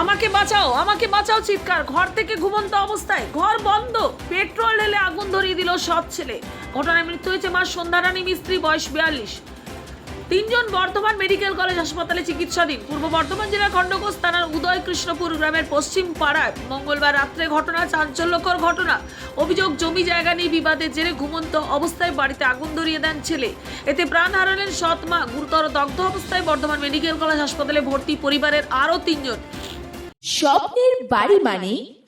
আমাকে বাঁচাও আমাকে বাঁচাও চিৎকার। ঘর থেকে ঘুমন্ত অবস্থায়, ঘর বন্ধ। পেট্রোল ঢেলে আগুন ধরিয়ে দিল সৎ ছেলে। ঘটনায় মৃত্যু হয়েছে মা সন্ধ্যারানী, মিস্ত্রি, বয়স বিয়াল্লিশ। তিনজন বর্ধমান মেডিকেল কলেজ হাসপাতালে চিকিৎসাধীন। পূর্ব বর্ধমান জেলার খণ্ডঘোষ থানার উদয় কৃষ্ণপুর গ্রামের পশ্চিম পাড়ায় মঙ্গলবার রাত্রে ঘটনা, চাঞ্চল্যকর ঘটনা। অভিযোগ, জমি জায়গা নিয়ে বিবাদের জেরে ঘুমন্ত অবস্থায় বাড়িতে আগুন ধরিয়ে দেন ছেলে। এতে প্রাণ হারালেন সৎ মা। গুরুতর দগ্ধ অবস্থায় বর্ধমান মেডিকেল কলেজ হাসপাতালে ভর্তি পরিবারের আরও তিনজন। স্বপ্নের বাড়ি মানে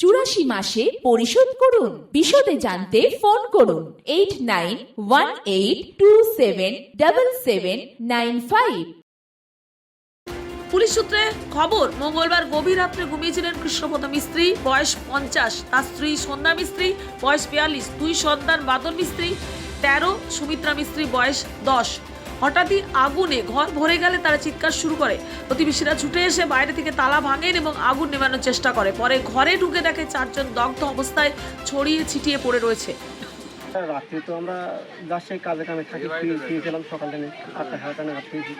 চুরাশি মাসে পরিশোধ করুন। বিশদে জানতে ফোন করুন। Eight nine one eight two seven double seven nine five. Police সূত্রে খবর, মঙ্গলবার গভীর রাত্রে ঘুমিয়েছিলেন কৃষ্ণপদ মিস্ত্রি, বয়স পঞ্চাশ, তার স্ত্রী সন্ধ্যা মিস্ত্রি, বয়স বিয়াল্লিশ, দুই সন্তান বাদল মিস্ত্রি, তেরো সুমিত্রা মিস্ত্রি, বয়স দশ। হঠাৎই আগুনে ঘর ভরে গেলে তারা চিৎকার শুরু করে। প্রতিবেশীরা ছুটে এসে বাইরে থেকে তালা ভাঙেন এবং আগুন নেভানোর চেষ্টা করে। পরে ঘরে ঢুকে দেখে চারজন দগ্ধ অবস্থায় ছড়িয়ে ছিটিয়ে পড়ে রয়েছে। রাত্রে তো আমরা সেই কাজে কামে থাকি শুয়েছিলাম সকাল আটটা সাড়ে নাগাদ শুয়েছি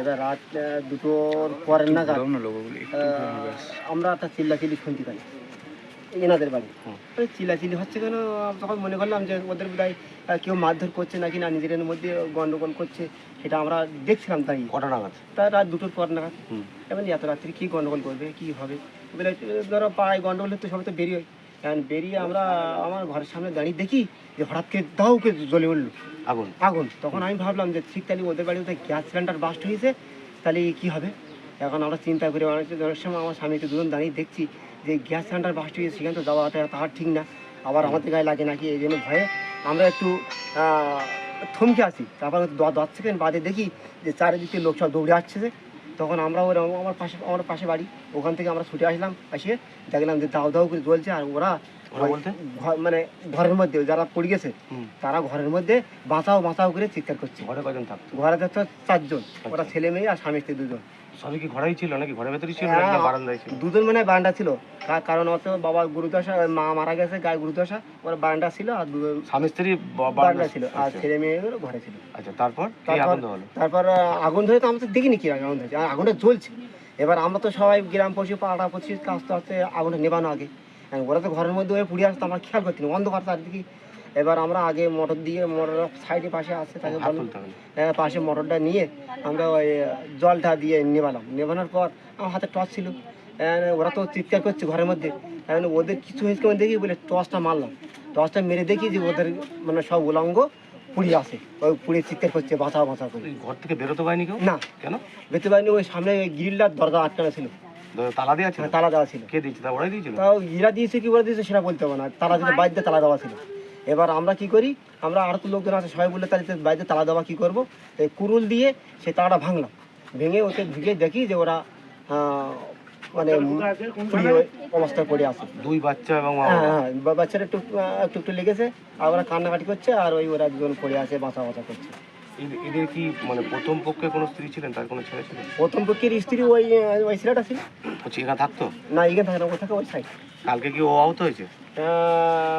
এবার রাত দুটোর পরের নাগাদ আহ, আমরা একটা চিল্লাচিল্লি শুনতে পাই। এনাদের বাড়ি। ওই চিল্লাচিল্লি হচ্ছে কেন? তখন মনে করলাম যে ওদের বোধহয় কেউ মারধর করছে নাকি না নিজেদের মধ্যে গন্ডগোল করছে সেটা আমরা দেখছিলাম তাই। কটা নাগাদ? তা রাত দুটোর পর নাগাদ। এবার এত রাত্রি কী গন্ডগোল করবে কী হবে? ধরো পাড়ায় গন্ডগোল তো সবাই তো বেরিয়ে এখন বেরিয়ে আমরা আমার ঘরের সামনে দাঁড়িয়ে দেখি যে হঠাৎ করে দাউকে জ্বলে উঠল। আগুন? আগুন। তখন আমি ভাবলাম যে ঠিক তাহলে ওদের বাড়িতে গ্যাস সিলিন্ডার বাস্ট হয়েছে তাহলে কি হবে? এখন আমরা চিন্তা করে অনেক অনেক সময় আমার স্বামীকে দুজন দাঁড়িয়ে দেখছি। যে গ্যাস সিলিন্ডার বাস্ট হয়েছে সেখানে তো যাওয়া তাহার ঠিক না। আবার আমাদের গায়ে লাগে নাকি এই জন্য ভয়ে আমরা একটু থমকে আসি তারপর দশ সেকেন্ড বাদে দেখি যে চারিদিকে লোক সব দৌড়ে আসছে যে। তখন আমরা ওরা আমার পাশে আমার পাশে বাড়ি। ওখান থেকে আমরা ছুটে আসলাম, এসে দেখলাম যে দাউ দাউ করে জ্বলছে, আর ওরা মানে ঘরের মধ্যে যারা পড়ে গেছে। তারা ঘরের মধ্যে বাঁচাও বাঁচাও করে চিৎকার করছে। ঘরে কজন থাকতো? ঘরে যাচ্ছে চারজন। ওরা ছেলে মেয়ে আর স্বামী স্ত্রী দুজন। সবই কি ঘরেই ছিল নাকি? ঘরের ভেতরেই ছিল হ্যাঁ, না বারান্দায় ছিল? দুজন মানে বারান্দা ছিল। কারণ অত বাবা গুরুদশা মা মারা গেছে গায়ে গুরুদশা ওরা বারান্দা ছিল আর দুজন স্বামী স্ত্রী বারান্দা ছিল আর আচ্ছা। ছেলে মেয়েগুলো ঘরে ছিল। আচ্ছা তারপর তারপর আগুন ধরে তো আমরা তো দেখিনি কি আগুন ধরেছে আগুনটা জ্বলছে। এবার আমরা তো সবাই গ্রাম পশু পাড়া পশু আস্তে আস্তে আগুনটা নেবানো আগে। ওরা তো ঘরের মধ্যে ওই পুড়ে আসতো আমরা খেয়াল করছি না অন্ধকার চারদিকে। এবার আমরা আগে মোটর দিয়ে মোটর সাইডে পাশে আসছে তাকে হ্যাঁ, পাশে মোটরটা নিয়ে আমরা ওই জলটা দিয়ে নেবালাম নেবানোর পর আমার হাতে টর্চ ছিল। হ্যাঁ, ওরা তো চিৎকার করছে ঘরের মধ্যে। এখন ওদের কিছু হয়েছে কেমন দেখি বলে টর্চটা মারলাম। টর্চটা মেরে দেখি যে ওদের মানে সব উলঙ্গ পুড়িয়ে আসে। ওই পুড়ে চিৎকার করছে বাঁচা বাঁচাও করে। ঘর থেকে বেরোতে পারেনি কেউ? না। কেন? বেঁচে পারিনি ওই সামনে গ্রিলটার দরজা আটকানো ছিল। তালা দেওয়া ছিল? তালা দেওয়া ছিল। কে দিয়েছে তা ওরাই দিয়েছিল? তাও ইরা দিয়েছে কি ওরা দিয়েছে সেটা বলতে হবে না। তালা ছিল বাইরে তালা দেওয়া ছিল। এবার আমরা কি করি? আমরা আর তো লোকজন আছে সবাই বললে তাহলে বাইরে তালা দেওয়া কি করব? এই কুরুল দিয়ে সেই তালাটা ভাঙলাম। ভেঙে ওকে ঢুকে দেখি যে ওরা মানে অবস্থায় পড়ে আছে। দুই বাচ্চা এবং হ্যাঁ হ্যাঁ বাচ্চারা একটু একটু একটু লেগেছে। আর ওরা কান্নাকাটি করছে আর ওই ওরা দুজন পড়ে আছে বাঁচা বাঁচা করছে। এদের- কি মানে প্রথম পক্ষে কোনো স্ত্রী ছিলেন? তার কোনো ছেলে ছিলেন? প্রথম পক্ষের স্ত্রী ওই ওই ছেলেটা ছিল। হচ্ছে এখানে থাকতো? না এখানে থাকে না ও থাকে ওই সাইড কালকে কি ও আহত হয়েছে?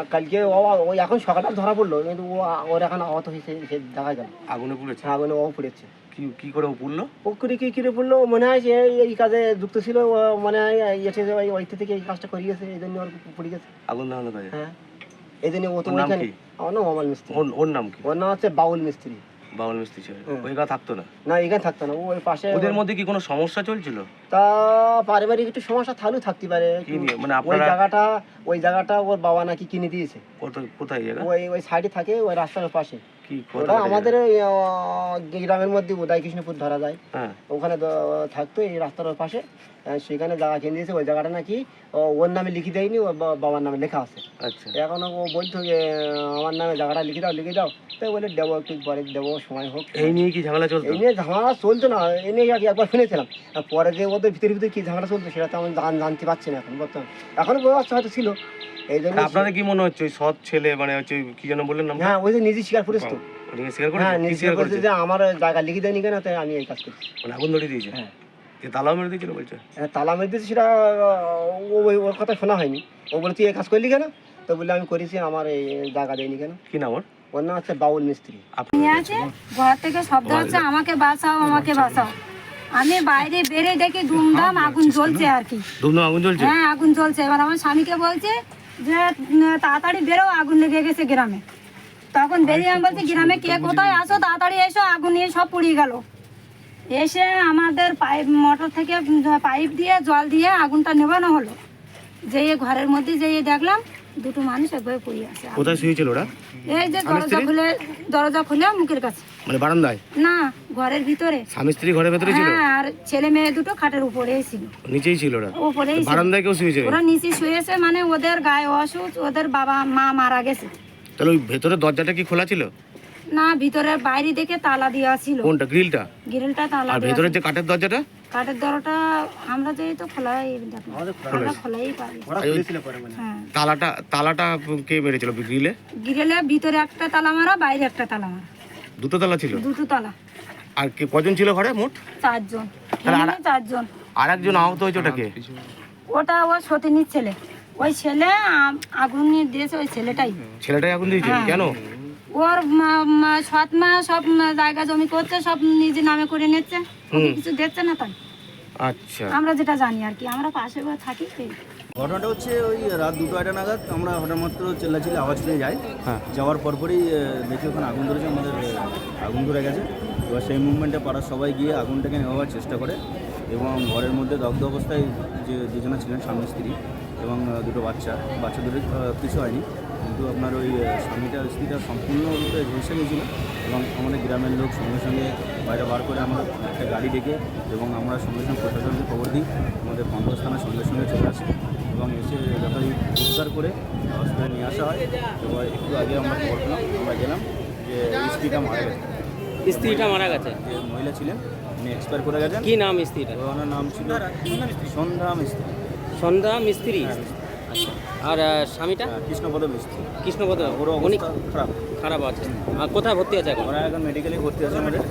কালকে ও ওই এখন সকালে ধরা পড়ল কিন্তু ও ওর এখন আহত হয়েছে সে দেখা গেল। আগুনে পুড়েছে? আগুনে ও পড়েছে। কি কি করে ও পুড়লো? ও করে কি কিরে পড়ল? মনে হয় সে এই- কাজে যুক্ত ছিল মনে হয় এসে যে ওই থেকে এই কাজটা করিয়েছে এই জন্য ওর পড়ে গেছে। আগুন দেখানো কাজে? হ্যাঁ। এই জন্য ও তো নাম ওইখানে? আমার নাম অমাল মিস্ত্রি। ওর নাম কি? ওর নাম হচ্ছে বাউল মিস্ত্রি। বাউল মিস্ত্রি ছিল। ওইখানে থাকতো না। না এখানে থাকতো না। ওই পাশে ওদের মধ্যে কি কোনো সমস্যা চলছিল? তা পারিবারিক একটু সমস্যা থালু থাকতে পারে মানে ওই জায়গাটা ওই জায়গাটা ওর বাবা নাকি কিনে দিয়েছে। কত কোথায় জায়গা? ওই ওই সাইডে থাকে ওই রাস্তার পাশে। কি ওটা আমাদের ওই, গ্রামের মধ্যে উদয় কৃষ্ণপুর ধরা যায়। হ্যাঁ। ওখানে থাকতো এই রাস্তার পাশে। সেখানে জায়গা কিনে দিয়েছে। ওই জায়গাটা নাকি ওর নামে লিখে দেয়নি ওর বাবার নামে লেখা আছে। আচ্ছা। এখন ও বলতো যে আমার নামে জায়গাটা লিখে দাও লিখে দাও। তাই বলে দেবো একটু পরে দেবো সময় হোক। এই নিয়ে কি ঝামেলা চলতো? এই নিয়ে ঝামেলা চলতো না। এই নিয়ে আর কি একবার শুনেছিলাম। পরে যে ওদের ভিতরে ভিতরে কি ঝামেলা চলতো সেটা তো আমি জানতে পারছি না এখন বর্তমানে। এখন ব্যবস্থা হয়তো ছিল। এই জন্য আপনাদের কি মনে হচ্ছে? ওই সৎ ছেলে মানে হচ্ছে কি যেন বললেন হ্যাঁ ওই যে নিজে স্বীকার করিস তো করেছে হ্যাঁ নিজে স্বীকার স্বীকার করেছে করেছে? যে আমার জায়গা লিখে দেয়নি কেন তাই আমি এই কাজ করছি। মানে আগুন দিয়েছে? হ্যাঁ। এ তালাও মেরে দিয়েছিল বলছে? হ্যাঁ, তালা মেরে দিয়েছে সেটা ওই ওর কথা শোনা হয়নি। ও বলে তুই এই কাজ করলি কেন? তো বললে আমি করেছি আমার এই জায়গা দেয়নি কেন? কি নাম ওর? ওর নাম হচ্ছে বাউল মিস্ত্রি। আছে? ঘর থেকে শব্দ হচ্ছে আমাকে বাঁচাও আমাকে বাঁচাও। আমি বাইরে বেরে দেখি ধুমধাম আগুন জ্বলছে আর কি। ধুমধাম আগুন জ্বলছে? হ্যাঁ আগুন জ্বলছে। এবার আমার স্বামীকে বলছে যে তাড়াতাড়ি বেরো আগুন লেগে গেছে গ্রামে। তখন বেরিয়ে আমি বলছি গ্রামে কে কোথায় আসো তাড়াতাড়ি এসো আগুন নিয়ে সব পুড়িয়ে গেল। এসে আমাদের পাইপ মোটর থেকে পাইপ দিয়ে জল দিয়ে আগুনটা নেবানো হলো। যেয়ে ঘরের মধ্যে যেয়ে দেখলাম দুটো মানুষ একবার পুড়িয়ে আছে। কোথায় শুয়েছিল ওরা? এই যে দরজা খুলে দরজা খুলে মুখের কাছে। মানে বারান্দায়? না ঘরের ভিতরে। স্বামী স্ত্রী ঘরের ভেতরে ছিল? হ্যাঁ আর ছেলে মেয়ে দুটো খাটের উপরেই ছিল। নিচেই ছিল ওরা? উপরেই বারান্দায় কেউ শুয়েছে? ওরা নিচে শুয়েছে মানে ওদের গায়ে অসুখ ওদের বাবা মা মারা গেছে। তাহলে ওই ভেতরে দরজাটা কি খোলা ছিল? না ভিতরের বাইরে দেখে তালা দেওয়া ছিল। কোনটা গ্রিলটা? গ্রিলটা তালা আর ভেতরে যে কাঠের দরজাটা? কাঠের দরজাটা আমরা যেই তো খোলাই দেখো আমরা খোলাই পারি। ওরা খুলেছিল পরে মানে হ্যাঁ। তালাটা তালাটা কে মেরেছিল গ্রিলে? গ্রিলে ভিতরে একটা তালা মারা বাইরে একটা তালা মারা। দুটো তালা ছিল? দুটো তালা। আর কে কজন ছিল ঘরে মোট? চারজন। তাহলে চারজন। আর একজন আহত হয়েছে ওটাকে ওটা ও সতীনীর ছেলে। ওই ছেলে আগুন নিয়ে দিয়েছে ওই ছেলেটাই। ছেলেটাই আগুন দিয়েছে? হ্যাঁ। কেন? ওর মা- মা- সৎ মা সব জায়গা জমি করছে সব নিজে নামে করে নিচ্ছে। কিছু দিচ্ছে না তাই। আচ্ছা। আমরা যেটা জানি আর কি আমরা পাশে থাকি। ঘটনাটা হচ্ছে ওই রাত দুটো আড়াই নাগাদ আমরা হঠাৎ মাত্র চেল্লাচিল্লি আওয়াজ পেয়ে যাই। হ্যাঁ। যাওয়ার পরপরই দেখি ওখানে আগুন ধরেছে আমাদের আগুন ধরে গেছে। এবার সেই মুভমেন্টে পাড়ার সবাই গিয়ে আগুনটাকে নেওয়ার চেষ্টা করে এবং ঘরের মধ্যে দগ্ধ অবস্থায় যে দুজনে ছিলেন স্বামী স্ত্রী এবং দুটো বাচ্চা। বাচ্চা দুটো কিছু হয়নি। কিন্তু আপনার ওই স্বামীটা স্ত্রীটা সম্পূর্ণরূপে ঝলসে গেছিল এবং আমাদের গ্রামের লোক সঙ্গে সঙ্গে বাইরে বার করে আমরা একটা গাড়ি ডেকে এবং আমরা সঙ্গে সঙ্গে প্রশাসনকে খবর দিই। আমাদের পঞ্চাশ থানার সঙ্গে সঙ্গে চলে আসে এবং এসে যথাযথ উদ্ধার করে হসপিটালে নিয়ে আসা হয়। এবার একটু আগে আমরা খবর পেলাম আমরা গেলাম যে স্ত্রীটা মারা গেছে। স্ত্রীটা মারা গেছে? যে মহিলা ছিলেন উনি এক্সপায়ার করে গেছেন। কি নাম স্ত্রীটা ওনার নাম ছিল সন্ধ্যা মিস্ত্রি সন্ধ্যা মিস্ত্রি। আচ্ছা আর স্বামীটা? কৃষ্ণপদ মিস্ত্রি। কৃষ্ণপদ ওর অবস্থা খারাপ। খারাপ আছে। আর কোথায় ভর্তি আছে এখন? ওরা এখন মেডিকেলে ভর্তি আছে আমাদের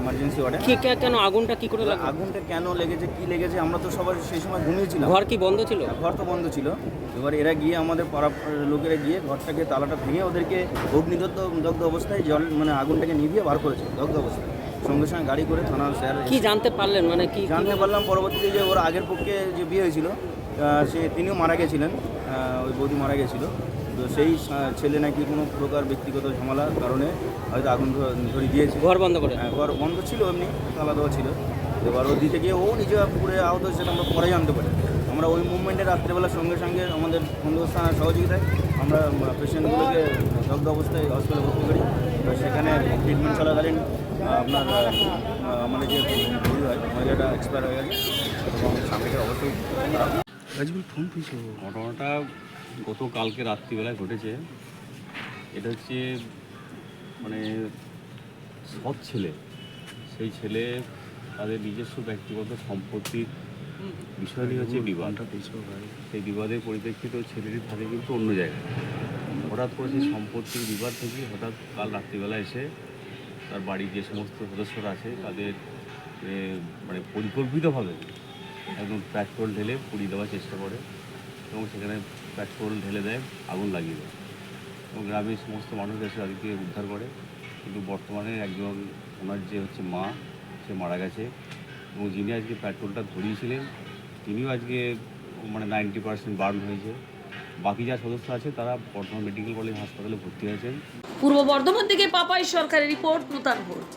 এমার্জেন্সি ওয়ার্ডে কি কেন আগুনটা কি করে আগুনটা কেন লেগেছে কি লেগেছে আমরা তো সবাই সেই সময় ঘুমিয়েছিলাম ঘর কি বন্ধ ছিল? ঘর তো বন্ধ ছিল। এবার এরা গিয়ে আমাদের পাড়া লোকেরা গিয়ে ঘরটাকে তালাটা ভেঙে ওদেরকে অগ্নিদত্ত দগ্ধ অবস্থায় জল মানে আগুনটাকে নিভিয়ে বার করেছে দগ্ধ অবস্থায়। সঙ্গে সঙ্গে গাড়ি করে থানার স্যার কি জানতে পারলেন? মানে কি জানতে পারলাম পরবর্তীতে যে ওর আগের পক্ষে যে বিয়ে হয়েছিল সে তিনিও মারা গেছিলেন ওই বৌদি মারা গেছিল। তো সেই ছেলে নাকি কোনো প্রকার ব্যক্তিগত ঝামেলার কারণে হয়তো আগুন ধ- ধরিয়ে দিয়েছে। ঘর বন্ধ করে? হ্যাঁ, ঘর বন্ধ ছিল এমনি তালা দেওয়া ছিল। এবার ও দিতে গিয়ে ও নিজে পুরে আহত হয়েছে সেটা আমরা পরে জানতে পারি। আমরা ওই মুভমেন্টে রাত্রেবেলার সঙ্গে সঙ্গে আমাদের বন্ধুস্থানের সহযোগিতায় আমরা পেশেন্টগুলোকে দগ্ধ অবস্থায় হসপিটালে ভর্তি করি। তো সেখানে ট্রিটমেন্ট চলাকালীন আপনার আমাদের যে হয় মহিলাটা এক্সপায়ার হয়ে গেছে এবং অবস্থা খুব খারাপ। ঘটনাটা গত কালকে রাত্রিবেলায় ঘটেছে। এটা হচ্ছে মানে সৎ ছেলে। সেই ছেলে তাদের নিজস্ব ব্যক্তিগত সম্পত্তির বিষয় নিয়ে হচ্ছে বিবাদ। সেই বিবাদের পরিপ্রেক্ষিতে ওই ছেলেটি থাকে কিন্তু অন্য জায়গায়। হঠাৎ করে সেই সম্পত্তির বিবাদ থেকে হঠাৎ কাল রাত্রিবেলা এসে তার বাড়ির যে সমস্ত সদস্যরা আছে, তাদের মানে পরিকল্পিতভাবে একদম পেট্রোল ঢেলে পুড়িয়ে দেওয়ার চেষ্টা করে এবং সেখানে পেট্রোল ঢেলে দেয়, আগুন লাগিয়ে দেয়। এবং গ্রামের সমস্ত মানুষ এসে তাদেরকে উদ্ধার করে। কিন্তু বর্তমানে একজন, ওনার যে হচ্ছে মা, সে মারা গেছে। এবং যিনি আজকে পেট্রোলটা ধরিয়েছিলেন, তিনিও আজকে মানে নাইনটি পার্সেন্ট বার্ন হয়েছে। বাকি যা সদস্য আছে তারা বর্ধমান মেডিকেল কলেজ হাসপাতালে ভর্তি হয়েছেন। পূর্ব বর্ধমান থেকে পাপাই সরকারের রিপোর্ট নূতন ভোট